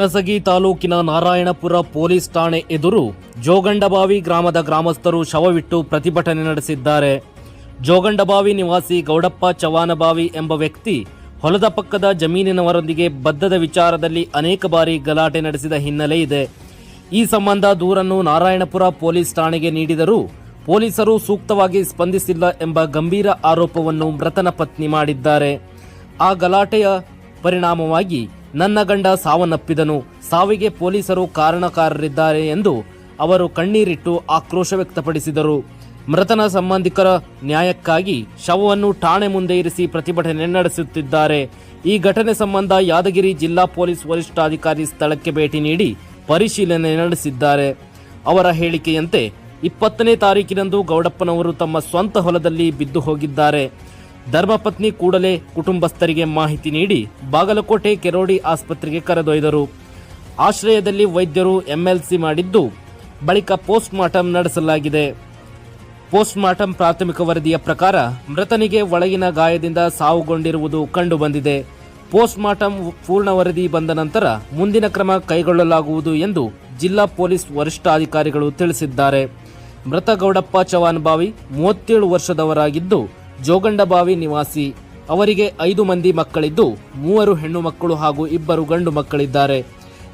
ನಸಗಿ ತಾಲೂಕಿನ ನಾರಾಯಣಪುರ ಪೊಲೀಸ್ ಠಾಣೆ ಎದುರು ಜೋಗಂಡಬಾವಿ ಗ್ರಾಮದ ಗ್ರಾಮಸ್ಥರು ಶವವಿಟ್ಟು ಪ್ರತಿಭಟನೆ ನಡೆಸಿದ್ದಾರೆ. ಜೋಗಂಡಬಾವಿ ನಿವಾಸಿ ಗೌಡಪ್ಪ ಚವಾನಬಾವಿ ಎಂಬ ವ್ಯಕ್ತಿ ಹೊಲದ ಪಕ್ಕದ ಜಮೀನಿನವರೊಂದಿಗೆ ಬದ್ಧದ ವಿಚಾರದಲ್ಲಿ ಅನೇಕ ಬಾರಿ ಗಲಾಟೆ ನಡೆಸಿದ ಹಿನ್ನೆಲೆ ಇದೆ. ಈ ಸಂಬಂಧ ದೂರನ್ನು ನಾರಾಯಣಪುರ ಪೊಲೀಸ್ ಠಾಣೆಗೆ ನೀಡಿದರೂ ಪೊಲೀಸರು ಸೂಕ್ತವಾಗಿ ಸ್ಪಂದಿಸಿಲ್ಲ ಎಂಬ ಗಂಭೀರ ಆರೋಪವನ್ನು ಮೃತನ ಪತ್ನಿ ಮಾಡಿದ್ದಾರೆ. ಆ ಗಲಾಟೆಯ ಪರಿಣಾಮವಾಗಿ ನನ್ನ ಗಂಡ ಸಾವನ್ನಪ್ಪಿದನು. ಸಾವಿಗೆ ಪೊಲೀಸರು ಕಾರಣಕಾರರಿದ್ದಾರೆ ಎಂದು ಅವರು ಕಣ್ಣೀರಿಟ್ಟು ಆಕ್ರೋಶ ವ್ಯಕ್ತಪಡಿಸಿದರು. ಮೃತನ ಸಂಬಂಧಿಕರ ನ್ಯಾಯಕ್ಕಾಗಿ ಶವವನ್ನು ಠಾಣೆ ಮುಂದೆ ಇರಿಸಿ ಪ್ರತಿಭಟನೆ ನಡೆಸುತ್ತಿದ್ದಾರೆ. ಈ ಘಟನೆ ಸಂಬಂಧ ಯಾದಗಿರಿ ಜಿಲ್ಲಾ ಪೊಲೀಸ್ ವರಿಷ್ಠಾಧಿಕಾರಿ ಸ್ಥಳಕ್ಕೆ ಭೇಟಿ ನೀಡಿ ಪರಿಶೀಲನೆ ನಡೆಸಿದ್ದಾರೆ. ಅವರ ಹೇಳಿಕೆಯಂತೆ ಇಪ್ಪತ್ತನೇ ತಾರೀಕಿನಂದು ಗೌಡಪ್ಪನವರು ತಮ್ಮ ಸ್ವಂತ ಹೊಲದಲ್ಲಿ ಬಿದ್ದು ಹೋಗಿದ್ದಾರೆ. ಧರ್ಮಪತ್ನಿ ಕೂಡಲೇ ಕುಟುಂಬಸ್ಥರಿಗೆ ಮಾಹಿತಿ ನೀಡಿ ಬಾಗಲಕೋಟೆ ಕೆರೋಡಿ ಆಸ್ಪತ್ರೆಗೆ ಕರೆದೊಯ್ದರು. ಆಶ್ರಯದಲ್ಲಿ ವೈದ್ಯರು ಎಂಎಲ್ಸಿ ಮಾಡಿದ್ದು, ಬಳಿಕ ಪೋಸ್ಟ್ ಮಾರ್ಟಂ ನಡೆಸಲಾಗಿದೆ. ಪೋಸ್ಟ್ ಮಾರ್ಟಂ ಪ್ರಾಥಮಿಕ ವರದಿಯ ಪ್ರಕಾರ ಮೃತನಿಗೆ ಒಳಗಿನ ಗಾಯದಿಂದ ಸಾವುಗೊಂಡಿರುವುದು ಕಂಡುಬಂದಿದೆ. ಪೋಸ್ಟ್ ಮಾರ್ಟಂ ಪೂರ್ಣ ವರದಿ ಬಂದ ನಂತರ ಮುಂದಿನ ಕ್ರಮ ಕೈಗೊಳ್ಳಲಾಗುವುದು ಎಂದು ಜಿಲ್ಲಾ ಪೊಲೀಸ್ ವರಿಷ್ಠಾಧಿಕಾರಿಗಳು ತಿಳಿಸಿದ್ದಾರೆ. ಮೃತ ಗೌಡಪ್ಪ ಚವಾನ್ ಬಾವಿ, ಮೂವತ್ತೇಳು ವರ್ಷದವರಾಗಿದ್ದು ಜೋಗಂಡಬಾವಿ ನಿವಾಸಿ. ಅವರಿಗೆ ಐದು ಮಂದಿ ಮಕ್ಕಳಿದ್ದು, ಮೂವರು ಹೆಣ್ಣು ಮಕ್ಕಳು ಹಾಗೂ ಇಬ್ಬರು ಗಂಡು ಮಕ್ಕಳಿದ್ದಾರೆ.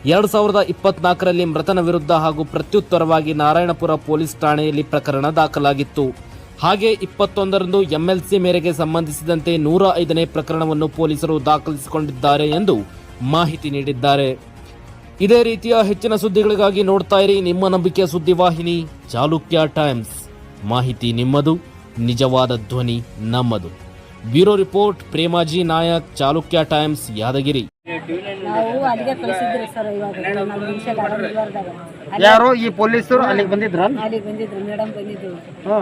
ಎರಡು ಸಾವಿರದ ಇಪ್ಪತ್ನಾಲ್ಕರಲ್ಲಿ ಮೃತನ ವಿರುದ್ಧ ಹಾಗೂ ಪ್ರತ್ಯುತ್ತರವಾಗಿ ನಾರಾಯಣಪುರ ಪೊಲೀಸ್ ಠಾಣೆಯಲ್ಲಿ ಪ್ರಕರಣ ದಾಖಲಾಗಿತ್ತು. ಹಾಗೆ ಇಪ್ಪತ್ತೊಂದರಂದು ಎಂಎಲ್ಸಿ ಮೇರೆಗೆ ಸಂಬಂಧಿಸಿದಂತೆ ನೂರ ಐದನೇ ಪ್ರಕರಣವನ್ನು ಪೊಲೀಸರು ದಾಖಲಿಸಿಕೊಂಡಿದ್ದಾರೆ ಎಂದು ಮಾಹಿತಿ ನೀಡಿದ್ದಾರೆ. ಇದೇ ರೀತಿಯ ಹೆಚ್ಚಿನ ಸುದ್ದಿಗಳಿಗಾಗಿ ನೋಡ್ತಾ ಇರಿ ನಿಮ್ಮ ನಂಬಿಕೆಯ ಸುದ್ದಿವಾಹಿನಿ ಚಾಲುಕ್ಯ ಟೈಮ್ಸ್. ಮಾಹಿತಿ ನಿಮ್ಮದು. ನಿಜವಾದ ಧ್ವನಿ ನಮ್ಮದು. Bureau report Premaji Nayak Chalukya Times Yadgiri. ನಾವು ಅಲ್ಲಿಗೆ ಕಳಿಸಿದ್ರಿ ಸರ್ ಇವಾಗ. ನಮ್ಮ ನಿಮಿಷ ಯಾರು ಈ ಪೊಲೀಸರು ಅಲ್ಲಿಗೆ ಬಂದಿದ್ರ? ಅಲ್ಲಿಗೆ ಬಂದಿದ್ರು ಮೇಡಮ್ ಬಂದಿದ್ರು.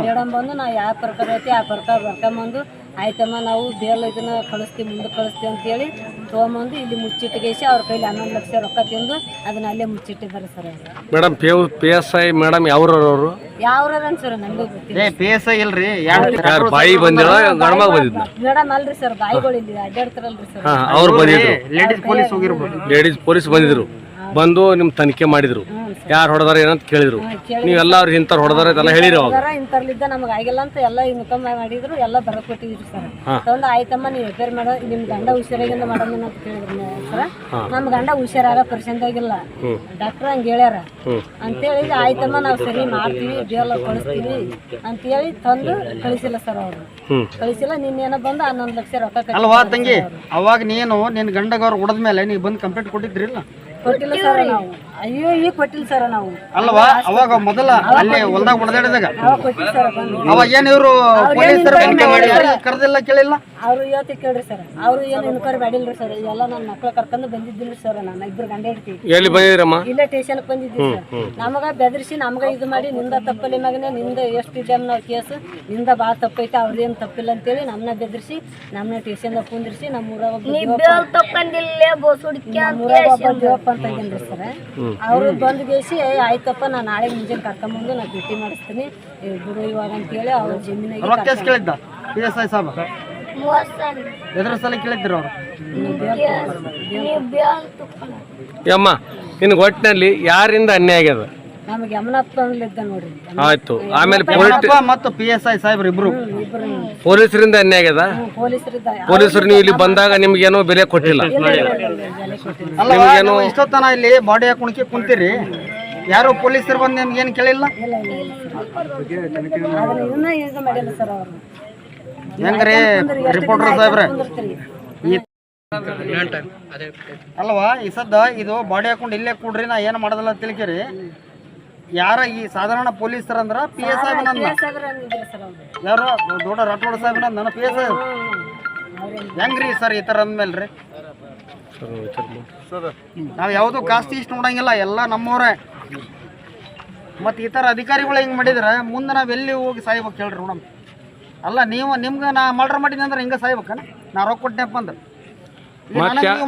ಮೇಡಮ್ ಬಂದು ನಾವು ಯಾವ ಪ್ರಕಾರ ಐತಿ ಆ ಪ್ರಕಾರ ಬರ್ಕೊಂಬಂದು ಆಯ್ತಮ್ಮ ನಾವು ಬೇಲ್ ಇದನ್ನ ಕಳಿಸ್ತೀವಿ ಮುಂದೆ ಕಳಿಸ್ತೀವಿ ಅಂತೇಳಿ ತೊಗೊಂಬಂದು ಇಲ್ಲಿ ಮುಚ್ಚಿಟ್ಟಿಗೇಸಿ ಅವ್ರ ಕೈಲಿ ಹನ್ನೊಂದು ಲಕ್ಷ ರೊಕ್ಕ ತಿಂದು ಅದನ್ನ ಅಲ್ಲೇ ಮುಚ್ಚಿಟ್ಟಿದ್ದಾರೆ ಸರ್ ಅವ್ರು. Madam P P S I madam ಯಾವ್ರವ್ರು ಯಾವ್ರನ್ ಸರ್ ನಮಗೂ ಗೊತ್ತಿಲ್ಲ. ಏ ಪಿ ಎಸ್ ಐ ಇಲ್ರಿ. ಯಾರು ಬಾಯಿ ಬಂದಿರೋ ಬಂದಿದ್ದ ಮೇಡಮ್ ಅಲ್ರಿ ಸರ್ ಬಾಯಿಗಳು ಇಲ್ಲಿ ಅಡ್ಡಾಡ್ತಾರಲ್ರಿ ಸರ್. ಹಾ ಅವ್ರು ಬಂದಿದ್ರು. ಲೇಡೀಸ್ ಪೊಲೀಸ್ ಹೋಗಿರ್ಬೋದು. ಲೇಡೀಸ್ ಪೊಲೀಸ್ ಬಂದಿದ್ರು. ಬಂದು ನಿಮ್ ತನಿಖೆ ಮಾಡಿದ್ರು. ಯಾರು ಹೊಡೆದಾರ ಏನಂತ ಕೇಳಿದ್ರು. ನೀವೆಲ್ಲ ಅವ್ರಿಗೆ ಇಂತ ಹೊಡೆದಾರ ಇದೆಲ್ಲ ಹೇಳಿರಿ ಅವಾಗ ಸರ ಇಂಥರ್ಲಿದ್ದ ನಮಗೆ ಆಗಿಲ್ಲ ಅಂತ ಎಲ್ಲ ಇನ್ಕಮ್ ಮಾಡಿದ್ರು ಎಲ್ಲ ಬರ್ಕೊಟ್ಟಿದ್ರಿ ಸರ್. ತಗೊಂಡು ಆಯ್ತಮ್ಮ ನೀವು ರಿಪೇರ್ ಮಾಡೋ ನಿಮ್ ಗಂಡ ಹುಷಾರಾಗಿಂದ ಮಾಡೋಣ ಅಂತ ಕೇಳಿದ್ರು ಸರ್. ನಮ್ ಗಂಡ ಹುಷಾರಾಗ ಆಗಿಲ್ಲ. ಡಾಕ್ಟರ್ ಹಂಗ ಹೇಳ್ಯಾರ. ಅಂತೇಳಿ ಆಯ್ತಮ್ಮ ನಾವು ಸರಿ ಮಾಡ್ತೀವಿ ಬೇಲ್ ಕಳಿಸ್ತೀವಿ ಅಂತೇಳಿ ತಂದು ಕಳಿಸಿಲ್ಲ ಸರ್ ಅವರು. ಕಳಿಸಿಲ್ಲ ನಿನ್ನೇನೋ ಬಂದು ಹನ್ನೊಂದು ಲಕ್ಷ ರೊಕ್ಕ ಕಟ್ಟಿ ಅಲ್ವಾ ತಂಗಿ? ಅವಾಗ ನೀನು ನಿನ್ನ ಗಂಡಗವ್ರು ಹೊಡೆದ ಮೇಲೆ ನೀವು ಬಂದು ಕಂಪ್ಲೇಂಟ್ ಕೊಟ್ಟಿದ್ರಿಲ್ಲ? ಕೊಟ್ಟಿಲ್ಲ ಸರ್ ನಾವು. ಅಯ್ಯೋ ಈಗ ಕೊಟ್ಟಿಲ್ಲ ಸರ್ ನಾವು. ಅಲ್ವಾ? ಅವಾಗ ಮೊದಲ ಅಲ್ಲೇ ಹೊಲ್ದಾಗ ಹೊಡೆದಾಡಿದಾಗ ಅವಾಗ ಏನ್ ಇವರು ಪೊಲೀಸರು ಕರೆದಿಲ್ಲ ಕೇಳಿಲ್ಲ? ಅವ್ರು ಇವತ್ತು ಕೇಳ್ರಿ ಸರ್. ಅವ್ರು ಏನು ಇನ್ಕ್ವೈರಿ ಮಾಡಿಲ್ರಿ ಸರ್. ಎಲ್ಲ ನನ್ನ ಮಕ್ಳು ಕರ್ಕೊಂಡು ಬಂದಿದ್ದೀನಿ ಸರ್ ನಾನು ಇಬ್ರು ಗಂಡ ಇರ್ತೀವಿ ಎಲ್ಲಿ ಬಂದಿದ್ರಮ್ಮ? ಇಲ್ಲೇ ಸ್ಟೇಷನ್ಗೆ ಬಂದಿದ್ವಿ ಸರ್. ನಮಗ ಬೆದರಿಸಿ ನಮಗ ಇದು ಮಾಡಿ ನಿಂದ ತಪ್ಪಲಿ ಮಗನೇ ನಿಂದ ಎಷ್ಟು ಟೈಮ್ ನಾವು ಕೇಸ್ನಿಂದ ಬಾ ತಪ್ಪೈತೆ ಅವ್ರದ್ದೇನು ತಪ್ಪಿಲ್ಲ ಅಂತೇಳಿ ನಮ್ಮನ್ನ ಬೆದರಿಸಿ ನಮ್ಮನ್ನ ಟೇಷನ್ ಕುಂದಿರಿಸಿ ನಮ್ಮ ಊರಾಗ ಒಬ್ಬ ಅಂತ. ಸರ್. ಅವ್ರು ಬಂದು ಬೇಸಿ "ಏ, ಆಯ್ತಪ್ಪ ನಾನು ನಾಳೆ ಮುಂಜಾನೆ ಕರ್ಕೊಂಬಂದು ನಾನು ಭೇಟಿ ಮಾಡಿಸ್ತೀನಿ. ಗುರು ಬಿಡು ಇವಾಗ ಅಂತೇಳಿ ಅವ್ರ ಜಮೀನಿಗೆ ಎಸ್ ಐ ಸಾಬ. ಎದ್ರ ಸಲ ಕೇಳಿದ್ರು ಅವ್ರು? ಯಮ್ಮ ನಿನ್ ಒಟ್ಟಿನಲ್ಲಿ ಯಾರಿಂದ ಅನ್ಯಾಯ ಆಗ್ಯದ? ನಮಗೆ ಯಮನಪ್ಪ ಅಂದ್ಲಿದ್ದ ನೋಡ್ರಿ. ಆಯ್ತು. ಆಮೇಲೆ ಪೊಲಿಟಿ ಮತ್ತು ಪಿ ಎಸ್ ಐ ಸಾಹೇಬ್ರು ಇಬ್ರು. ಇಬ್ಬರು ಪೊಲೀಸರಿಂದ ಅನ್ಯಾಯ ಆಗ್ಯದ? ಪೊಲೀಸರಿದ್ದ ಪೊಲೀಸರು ನೀವು ಇಲ್ಲಿ ಬಂದಾಗ ನಿಮ್ಗೇನೋ ಬೆಲೆ ಕೊಟ್ಟಿಲ್ಲ. ಬೆಲೆ ಕೊಟ್ಟಿಲ್ಲ ಅಲ್ಲ ನೀವು ಇಷ್ಟೊತ್ತನ ಇಲ್ಲಿ ಬಾಡಿ ಹಾಕೊಂಡ್ಕೆ ಕುಂತೀರಿ? ಯಾರು ಪೊಲೀಸರು ಬಂದು ನಿಮ್ಗೇನು ಏನು ಕೇಳಿಲ್ಲ ಹೆಂಗ್ರಿ ರಿಪೋರ್ಟರ್ ಸಾಹೇಬ್ರೆ? ಈ ಅಲ್ವಾ ಈ ಸದ್ದ ಇದು ಬಾಡಿ ಹಾಕೊಂಡು ಇಲ್ಲೇ ಕೂಡ್ರಿ ನಾ ಏನು ಮಾಡೋದಲ್ಲ ತಿಳ್ಕಿರಿ. ಯಾರ ಈ ಸಾಧಾರಣ ಪೊಲೀಸ್ ಅಂದ್ರ ಪಿ ಎಸ್ ಐ ನನ್ನ ಯಾರು? ದೊಡ್ಡ ರಾಠೋಡ ಸಾಹೇಬ್ ನನ್ನ ಪಿ ಎಸ್ ಐ ಹೆಂಗ್ರಿ ಸರ್ ಈ ಥರ ಅಂದ್ಮೇಲೆ ರೀ ನಾವು ಯಾವುದು ಕಾಸ್ತಿ ಇಷ್ಟು ನೋಡಂಗಿಲ್ಲ ಎಲ್ಲ ನಮ್ಮವ್ರೆ. ಮತ್ತು ಈ ಥರ ಅಧಿಕಾರಿಗಳು ಹಿಂಗೆ ಮಾಡಿದ್ರೆ ಮುಂದೆ ನಾವು ಎಲ್ಲಿ ಹೋಗಿ ಸಾಯ್ಬೇಕು ಹೇಳ್ರಿ ನೋಡಮ್. ಅಲ್ಲ ನೀವು ನಿಮ್ಗೆ ನಾ ಮರ್ಡರ್ ಮಾಡೀನಿ ಅಂದ್ರೆ ಹಿಂಗೆ ಸಾಯ್ಬೇಕನ? ನಾ ರೊಕ್ಕ ಕೊಟ್ಟಿನಪ್ಪ ಅಂದ್ರೆ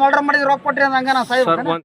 ಮರ್ಡರ್ ಮಾಡಿದ್ರೆ ರೊಕ್ಕ ಕೊಟ್ಟಿ ಅಂದ್ರೆ ಹಂಗೆ ನಾ ಸಾಯ್ಬೇಕನ?